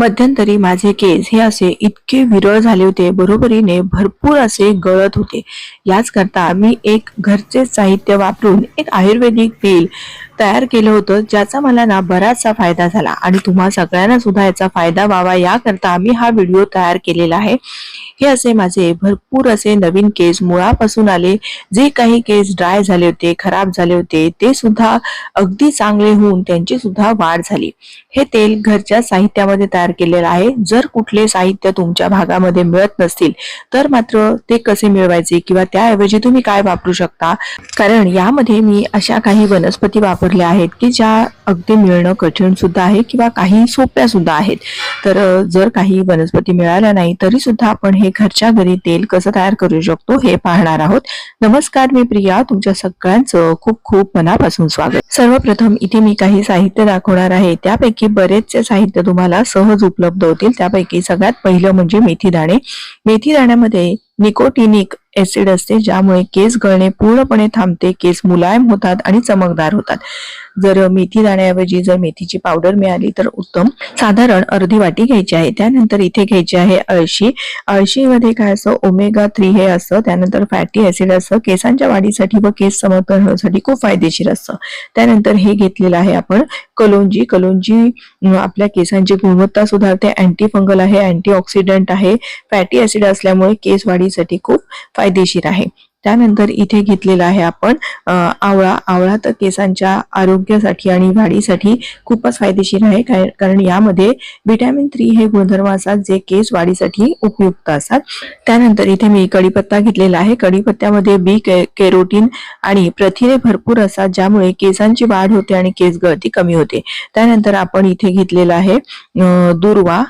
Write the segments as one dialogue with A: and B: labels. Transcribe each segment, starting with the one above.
A: मध्यंतरी माझे केस हे असे इतके विरळ झाले होते बरोबरीने भरपूर असे गळत होते. याच करता मी एक घरचे साहित्य वापरून एक आयुर्वेदिक तेल तयार केलं होतं ज्याचा मला ना बराचसा फायदा झाला. आणि तुम्हा सगळ्यांना सुद्धा याचा फायदा व्हावा याकरता आम्ही हा व्हिडिओ तयार केलेला आहे. हे असे माझे भरपूर असे नवीन केस मुळापासून आले. जे काही केस ड्राय झाले होते खराब झाले होते ते सुद्धा अगदी चांगले होऊन त्यांची सुद्धा वाढ झाली. हे तेल घरच्या साहित्यामध्ये तयार केलेलं आहे. जर कुठले साहित्य तुमच्या भागामध्ये मिळत नसतील तर मात्र ते कसे मिळवायचे किंवा त्याऐवजी तुम्ही काय वापरू शकता? कारण यामध्ये मी अशा काही वनस्पती वापरल्या आहेत की ज्या अगदी मिळणं कठीण सुद्धा आहे किंवा काही सोप्या सुद्धा आहेत. तर जर काही वनस्पती मिळाल्या नाही तरी सुद्धा आपण हे घरच्या घरी तेल कसं तयार करू शकतो हे पाहणार आहोत. नमस्कार मी प्रिया. तुमच्या सगळ्यांचं खूप खूप मनापासून स्वागत. सर्वप्रथम इथे मी काही साहित्य दाखवणार आहे. त्यापैकी बरेचसे साहित्य तुम्हाला सहज उपलब्ध होतील. त्यापैकी सगळ्यात पहिलं म्हणजे मेथी दाणे मेथी दाण्यामध्ये निकोटिनिक ऍसिड असते ज्यामुळे केस गळणे पूर्णपणे थांबते. केस मुलायम होतात आणि चमकदार होतात. जर मेथी दाण्याऐवजी जर मेथीची पावडर मिळाली तर उत्तम. साधारण अर्धी वाटी घ्यायची आहे. त्यानंतर इथे घ्यायची आहे अळशी. अळशीमध्ये काय असतं? ओमेगा थ्री हे असतं. त्यानंतर फॅटी ऍसिड असतं. केसांच्या वाढीसाठी व केस समर्पण होण्यासाठी खूप फायदेशीर असतं. त्यानंतर हे घेतलेलं आहे आपण कलोंजी. कलोंजी आपल्या केसांची गुणवत्ता सुधारते. अँटी फंगल आहे अँटी ऑक्सिडंट आहे. फॅटी ऍसिड असल्यामुळे केस वाढीसाठी खूप फायदेशीर आहे. त्यानंतर इथे घेतलेला आहे आपण आवळा. आवळा तर केसांच्या आरोग्यासाठी आणि वाढीसाठी खूपच फायदेशीर आहे. काय- कारण यामध्ये व्हिटॅमिन थ्री हे गुणधर्म असतात जे केस वाढीसाठी उपयुक्त असतात. त्यानंतर इथे मी कढीपत्ता घेतलेला आहे. कढीपत्त्यामध्ये बी के केरोटीन आणि प्रथिने भरपूर असतात ज्यामुळे केसांची वाढ होते आणि केस गळती कमी होते. त्यानंतर आपण इथे घेतलेला आहे दुर्वा.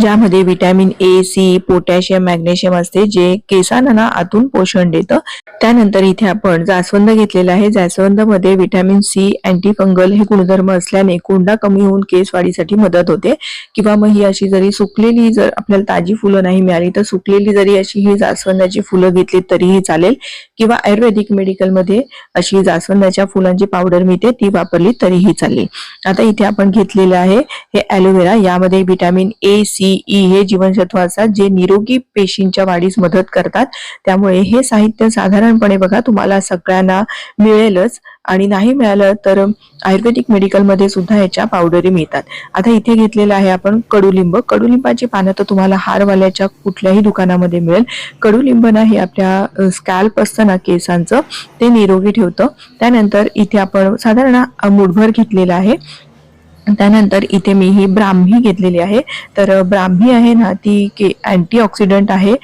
A: ज्यामध्ये vitamin A C potassium magnesium असते जे केसांना ना आतून पोषण देतं. त्यानंतर इथे आपण जास्वंद घेतलेला आहे. जास्वंदमध्ये विटॅमिन सी अँटी फंगल हे गुणधर्म असल्याने कोंडा कमी होऊन केस वाढीसाठी मदत होते. किंवा मग ही अशी जरी सुकलेली जर आपल्याला ताजी फुलं नाही मिळाली तर सुकलेली जरी अशी ही जास्वंदाची फुलं घेतली तरीही चालेल. किंवा आयुर्वेदिक मेडिकलमध्ये अशी जास्वंदाच्या फुलांची पावडर मिळते ती वापरली तरीही चालेल. आता इथे आपण घेतलेलं आहे हे ॲलोवेरा यामध्ये व्हिटॅमिन ए सी ई हे जीवनसत्व असतात जे निरोगी पेशींच्या वाढीस मदत करतात त्यामुळे हे साहित्य साधारणपणे बघा तुम्हाला सगळ्यांना मिळेलच आणि नाही मिळालं तर आयुर्वेदिक मेडिकलमध्ये सुद्धा याच्या पावडरी मिळतात. आता इथे घेतलेलं आहे आपण कडुलिंब. कडुलिंबाची पानं तर तुम्हाला हारवाल्याच्या कुठल्याही दुकानामध्ये मिळेल. कडुलिंब ना हे आपल्या स्कॅल्प असतं ना केसांचं ते निरोगी ठेवतं. त्यानंतर इथे आपण साधारण मुठभर घेतलेलं आहे. त्यानंतर इथे मी ही ब्राह्मी घेतलेली आहे. तर ब्राह्मी आहे ना ती के अँटीऑक्सिडंट आहे.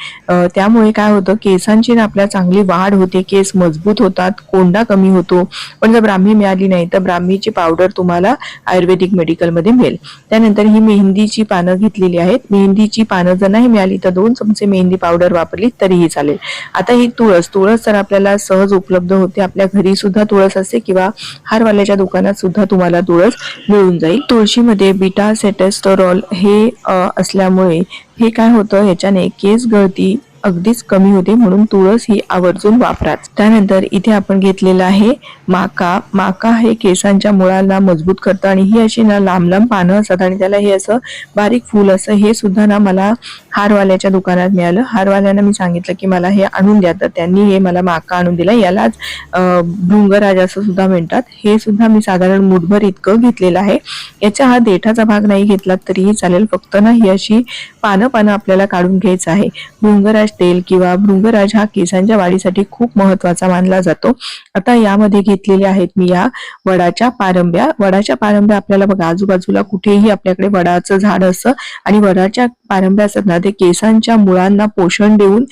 A: त्यामुळे काय होतं केसांची ना आपल्या चांगली वाढ होते केस मजबूत होतात कोंडा कमी होतो. पण जर ब्राह्मी मिळाली नाही तर ब्राह्मीची पावडर तुम्हाला आयुर्वेदिक मेडिकलमध्ये मिळेल. त्यानंतर ही मेहंदीची पानं घेतलेली आहेत. मेहंदीची पानं जर नाही मिळाली तर दोन चमचे मेहंदी पावडर वापरली तरीही चालेल. आता ही तुळस तुळस तर आपल्याला सहज उपलब्ध होते. आपल्या घरी सुद्धा तुळस असते किंवा हारवाल्याच्या दुकानात सुद्धा तुम्हाला तुळस मिळून जाईल. तुळशीमध्ये बीटा सेटेस्टोरॉल हे असल्यामुळे हे काय होतं? ह्याच्याने केस गळती अगदीच कमी होते म्हणून तुळस ही आवर्जून वापराच. त्यानंतर इथे आपण घेतलेलं आहे माका. माका हे केसांच्या मुळाला मजबूत करतं आणि ही अशी ना लांब लांब पानं असतात आणि त्याला हे असं बारीक फूल असं हे सुद्धा ना मला हारवाल्याच्या दुकानात मिळालं. हारवाल्यांना मी सांगितलं की मला हे आणून द्या. तर त्यांनी हे मला माका आणून दिला. यालाच भृंगराज असं सुद्धा म्हणतात. हे सुद्धा मी साधारण मुठभर इतकं घेतलेलं आहे. याच्या हा देठाचा भाग नाही घेतला तरीही चालेल. फक्त ना ही अशी पानं पानं आपल्याला काढून घ्यायचं आहे. भृंगराज तेल किंवा भृंगराज हा केसांच्या वाढीसाठी खूप महत्त्वाचा मानला जातो. आता यामध्ये घेतलेले आहेत मी या वडाच्या पारंब्या. वडाच्या पारंब्या आपल्याला बघा आजूबाजूला कुठेही आपल्याकडे वडाचं झाड असतं आणि वडाच्या पारंब्या असतात ना ते केसांच्या मुळांना पोषण देऊन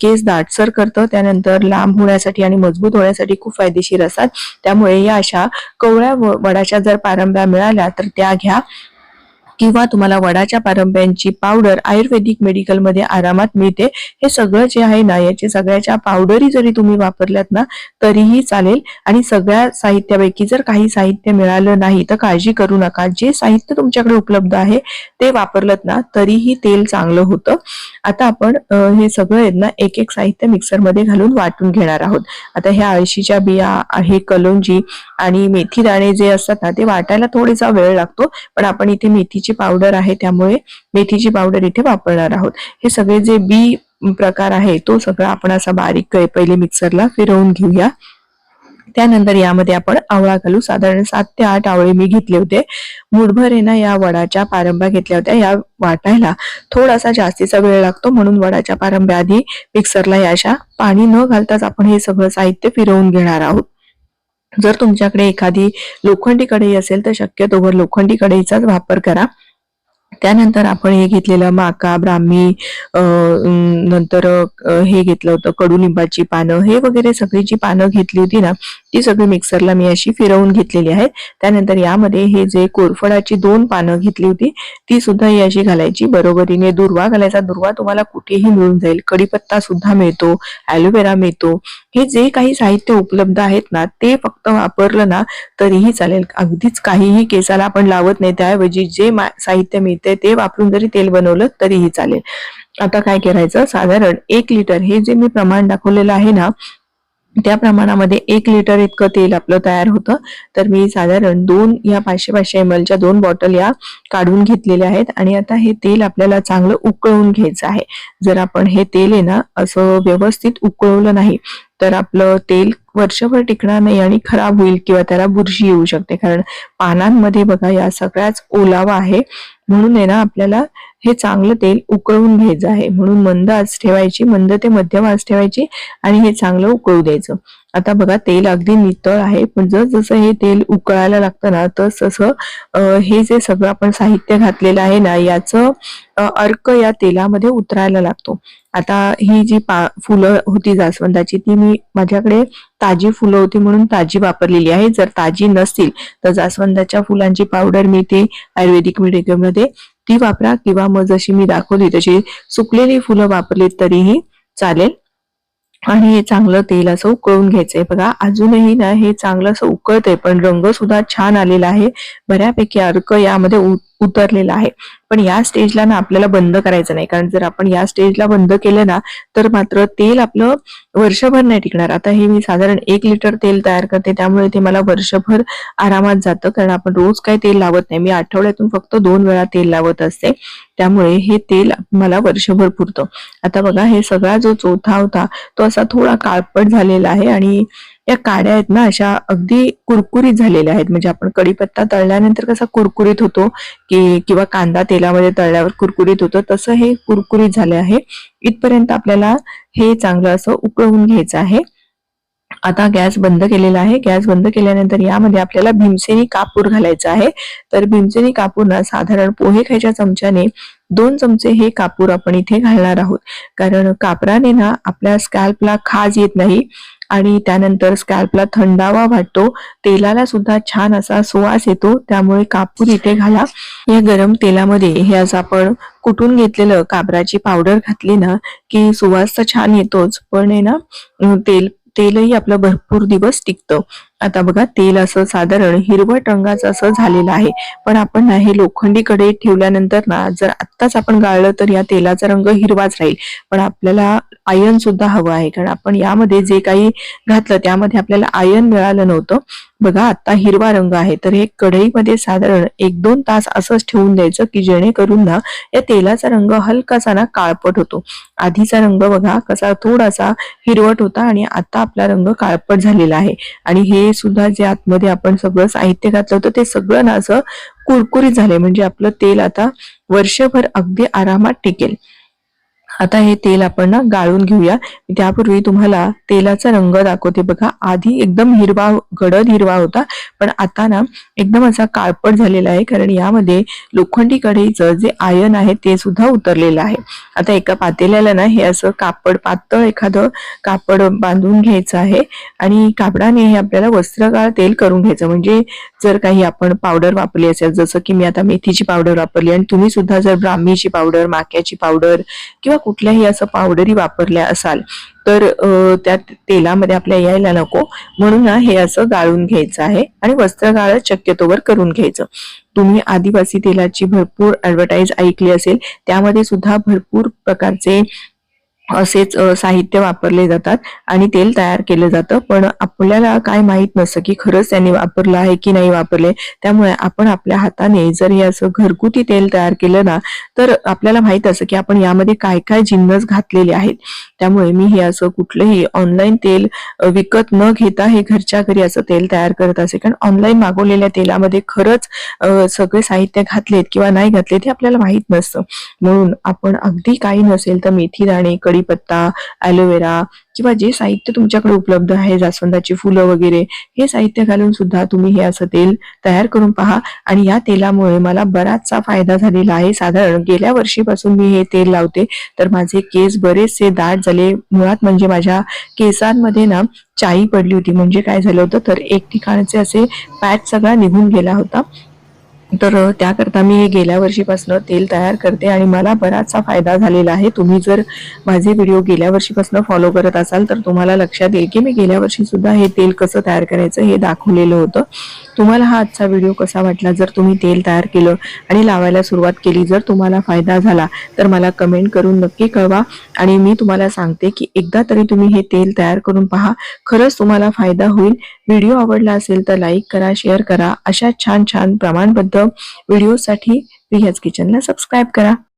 A: केस दाटसर करतं. त्यानंतर लांब होण्यासाठी आणि मजबूत होण्यासाठी खूप फायदेशीर असतात. त्यामुळे या अशा कवळ्या वडाच्या जर पारंब्या मिळाल्या तर त्या घ्या. किंवा तुम्हाला वडाच्या पारंब्यांची पावडर आयुर्वेदिक मेडिकलमध्ये आरामात मिळते. हे सगळं जे आहे ना याचे सगळ्याच्या पावडरी जरी तुम्ही वापरल्यात ना तरीही चालेल. आणि सगळ्या साहित्यापैकी जर काही साहित्य मिळालं नाही तर काळजी करू नका. जे साहित्य तुमच्याकडे उपलब्ध आहे ते वापरलं ना तरीही तेल चांगलं होतं. आता आपण हे सगळं आहेत ना एक एक साहित्य मिक्सरमध्ये घालून वाटून घेणार आहोत. आता ह्या अळशीच्या बिया आहे कलोंजी आणि मेथी दाणे जे असतात ना ते वाटायला थोडेसा वेळ लागतो. पण आपण इथे मेथी मेथीची पावडर आहे त्यामुळे मेथीची पावडर इथे वापरणार आहोत. हे सगळे जे बी प्रकार आहे तो सगळा आपण असा बारीक पहिले मिक्सरला फिरवून घेऊया. त्यानंतर यामध्ये आपण आवळा घालू. साधारण सात ते आठ आवळे मी घेतले होते. मुठभर आहे ना या वडाच्या पारंब्या घेतल्या होत्या. या वाटायला थोडासा जास्तीचा वेळ लागतो म्हणून वडाच्या पारंब्या आधी मिक्सरला याशा पाणी न घालताच आपण हे सगळं साहित्य फिरवून घेणार आहोत. जर तुमच्याकडे एखादी लोखंडी कढई असेल तर शक्यतोवर लोखंडी कढईचाच वापर करा. त्यानंतर आपण हे घेतलेलं माका ब्राह्मी नंतर हे घेतलं होतं कडुलिंबाची पानं हे वगैरे सगळी जी पानं घेतली होती ना ती सगळी मिक्सरला मी अशी फिरवून घेतलेली आहेत त्यानंतर यामध्ये हे जे कोरफडाची दोन पानं घेतली होती ती सुद्धा ही अशी घालायची. बरोबरीने दुर्वा घालायचा. दुर्वा तुम्हाला कुठेही मिळून जाईल. कडीपत्ता सुद्धा मिळतो ॲलोवेरा मिळतो. हे जे काही साहित्य उपलब्ध आहेत ना ते फक्त वापरलं ना तरीही चालेल. अगदीच काहीही केसाला आपण लावत नाही. त्याऐवजी जे साहित्य मिळते ते वापरून जरी तेल बनवलं तरीही चालेल. आता काय करायचं? साधारण एक लिटर हे जे मी प्रमाण दाखवलेलं आहे ना त्या प्रमाणामध्ये एक लिटर इतकं तेल आपलं तयार होतं. तर मी साधारण दोन या पाचशे पाचशे एम एलच्या दोन बॉटल या काढून घेतलेल्या आहेत. आणि आता हे तेल आपल्याला चांगलं उकळवून घ्यायचं आहे. जर आपण हे तेल आहे ना असं व्यवस्थित उकळवलं नाही तर आपलं तेल वर्षभर टिकणार नाही आणि खराब होईल किंवा त्याला बुरशी येऊ शकते. कारण पानांमध्ये बघा या सगळ्याच ओलावा आहे. म्हणून आहे ना आपल्याला हे चांगलं तेल उकळून घ्यायचं आहे. म्हणून मंद आज ठेवायची मंद ते मध्यम आज ठेवायची आणि हे चांगलं उकळू द्यायचं. आता बघा तेल अगदी नितळ आहे पण जस जसं हे तेल उकळायला लागतं ना तस तसं हे जे सगळं आपण साहित्य घातलेलं आहे ना याचं अर्क या तेलामध्ये उतरायला लागतो. आता ही जी पा फुलं होती जास्वंदाची ती मी माझ्याकडे ताजी फुलं होती म्हणून ताजी वापरलेली आहे. जर ताजी नसतील तर जास्वंदाच्या फुलांची पावडर मी ते आयुर्वेदिक मेडिकलमध्ये ती वापरा किंवा मग जशी मी दाखवली तशी सुकलेली फुलं वापरली तरीही चालेल. आणि हे चांगलं तेल असं उकळून घ्यायचंय. बघा अजूनही ना हे चांगलं असं उकळतंय पण रंग सुद्धा छान आलेला आहे. बऱ्यापैकी अर्क यामध्ये उतरलेला आहे. पण या स्टेजला ना आपल्याला बंद करायचं नाही. कारण जर आपण या स्टेजला बंद केलं ना तर मात्र तेल आपलं वर्षभर नाही टिकणार. आता हे मी साधारण एक लिटर तेल तयार करते. त्यामुळे ते मला वर्षभर आरामात जातं. कारण आपण रोज काही तेल लावत नाही. मी आठवड्यातून फक्त दोन वेळा तेल लावत असते. त्यामुळे हे तेल मला वर्षभर पुरतं. आता बघा हे सगळा जो चोथा होता तो असा थोडा काळपट झालेला आहे. आणि या काड्या आहेत ना अशा अगदी कुरकुरीत झालेल्या आहेत. म्हणजे आपण कढीपत्ता तळल्यानंतर कसा कुरकुरीत होतो की किंवा कांदा तेलामध्ये तळल्यावर कुरकुरीत होतो तसं हे कुरकुरीत झाले आहे. इथपर्यंत आपल्याला हे चांगलं असं उकळवून घ्यायचं आहे. आता गॅस बंद केलेला आहे. गॅस बंद केल्यानंतर यामध्ये आपल्याला भीमसेनी कापूर घालायचा आहे. तर भीमसेनी कापूर ना साधारण पोहे खायच्या चमच्याने दोन चमचे हे कापूर आपण इथे घालणार आहोत. कारण कापराने ना आपल्या स्कॅल्पला खाज येत नाही. आणि त्यानंतर स्कॅल्पला थंडावा वाटतो. तेलाला सुद्धा छान असा सुवास येतो. त्यामुळे कापूर इथे घाला. या गरम तेलामध्ये हे असं आपण कुटून घेतलेलं काबराची पावडर घातली ना की सुवास तर छान येतोच. पण आहे ना तेल तेलही आपलं भरपूर दिवस टिकतं. आता बघा तेल असं साधारण हिरवट रंगाचं असं झालेलं आहे. पण आपण ना हे लोखंडी कडे ठेवल्यानंतर ना जर आत्ताच आपण गाळलं तर या तेलाचा रंग हिरवाच राहील. पण आपल्याला आयन सुद्धा हवं आहे. कारण आपण यामध्ये जे काही घातलं त्यामध्ये आपल्याला आयन मिळालं नव्हतं. बघा आता हिरवा रंग आहे. तर हे कढईमध्ये साधारण एक दोन तास असंच ठेवून द्यायचं की जेणेकरून ना या तेलाचा रंग हलकासा ना काळपट होतो. आधीचा रंग बघा कसा थोडासा हिरवट होता आणि आता आपला रंग काळपट झालेला आहे. आणि हे सुद्धा जे आतमध्ये आपण सगळं साहित्य घातलं होतं ते सगळं ना असं कुरकुरीत झालंय. म्हणजे आपलं तेल आता वर्षभर अगदी आरामात टिकेल. आता हे तेल आपण ना गाळून घेऊया. त्यापूर्वी तुम्हाला तेलाचा रंग दाखवते बघा. आधी एकदम हिरवा गडद हिरवा होता पण आता ना एकदम असा काळपट झालेला आहे कारण यामध्ये लोखंडी कढईचं जे आयन आहे ते सुद्धा उतरलेलं आहे. आता एका पातेल्याला ना हे असं कापड पातळ एखादं कापड बांधून घ्यायचं आहे आणि कापडाने हे आपल्याला वस्त्रगाळ तेल करून घ्यायचं. म्हणजे जर काही आपण पावडर वापरली असेल जसं की मी आता मेथीची पावडर वापरली आणि तुम्ही सुद्धा जर ब्राह्मीची पावडर माक्याची पावडर किंवा कुठल्याही असं पावडरी वापरल्या असाल तर त्या तेलामध्ये आपल्या यायला नको. म्हणून हे असं गाळून घ्यायचं आहे आणि वस्त्रगाळ शक्यतोवर करून घ्यायचं. तुम्ही आदिवासी तेलाची भरपूर ऍडव्हर्टाईज ऐकली असेल त्यामध्ये सुद्धा भरपूर प्रकारचे असेच साहित्य वापरले जातात आणि तेल तयार केलं जातं. पण आपल्याला काय माहीत नसतं की खरंच त्यांनी वापरलं आहे की नाही वापरले. त्यामुळे आपण आपल्या हाताने जर हे असं घरगुती तेल तयार केलं ना तर आपल्याला माहीत असं की आपण यामध्ये काय काय जिन्नस घातलेले आहेत. त्यामुळे मी हे असं कुठलंही ऑनलाईन तेल विकत न घेता हे घरच्या घरी असं तेल तयार करत असे. कारण ऑनलाईन मागवलेल्या तेलामध्ये खरंच सगळे साहित्य घातलेत किंवा नाही घातलेत हे आपल्याला माहीत नसतं. म्हणून आपण अगदी काही नसेल तर मेथी दाणे कढीपत्ता ॲलोवेरा किंवा जे साहित्य तुमच्याकडे उपलब्ध आहे जास्वंदाची फुलं वगैरे हे साहित्य घालून सुद्धा तुम्ही हे असं तेल तयार करून पहा. आणि या तेलामुळे मला बराचसा फायदा झालेला आहे. साधारण गेल्या वर्षीपासून मी हे तेल लावते. तर माझे केस बरेचसे दाट झाले. मुळात म्हणजे माझ्या केसांमध्ये ना चाई पडली होती. म्हणजे काय झालं होतं? तर एक ठिकाणचे असे पॅच सगळा निघून गेला होता. तर त्याकरता मी हे गेल्या वर्षीपासून तेल तयार करते आणि मला बराचसा फायदा झालेला आहे. तुम्ही जर माझे व्हिडिओ गेल्या वर्षीपासून फॉलो करत असाल तर तुम्हाला लक्षात येईल की मी गेल्या वर्षी सुद्धा हे तेल कसं तयार करायचं हे दाखवलेलं होतं. तुम्हाला हा आजचा व्हिडिओ कसा वाटला? जर तुम्ही तेल तयार केलं आणि लावायला सुरुवात केली जर तुम्हाला फायदा झाला तर मला कमेंट करून नक्की कळवा. आणि मी तुम्हाला सांगते की एकदा तरी तुम्ही हे तेल तयार करून पहा. खरंच तुम्हाला फायदा होईल. व्हिडिओ आवडला असेल तर लाईक करा शेअर करा. अशा छान छान प्रमाणबद्ध व्हिडिओसाठी रियाज किचनला सबस्क्राईब करा.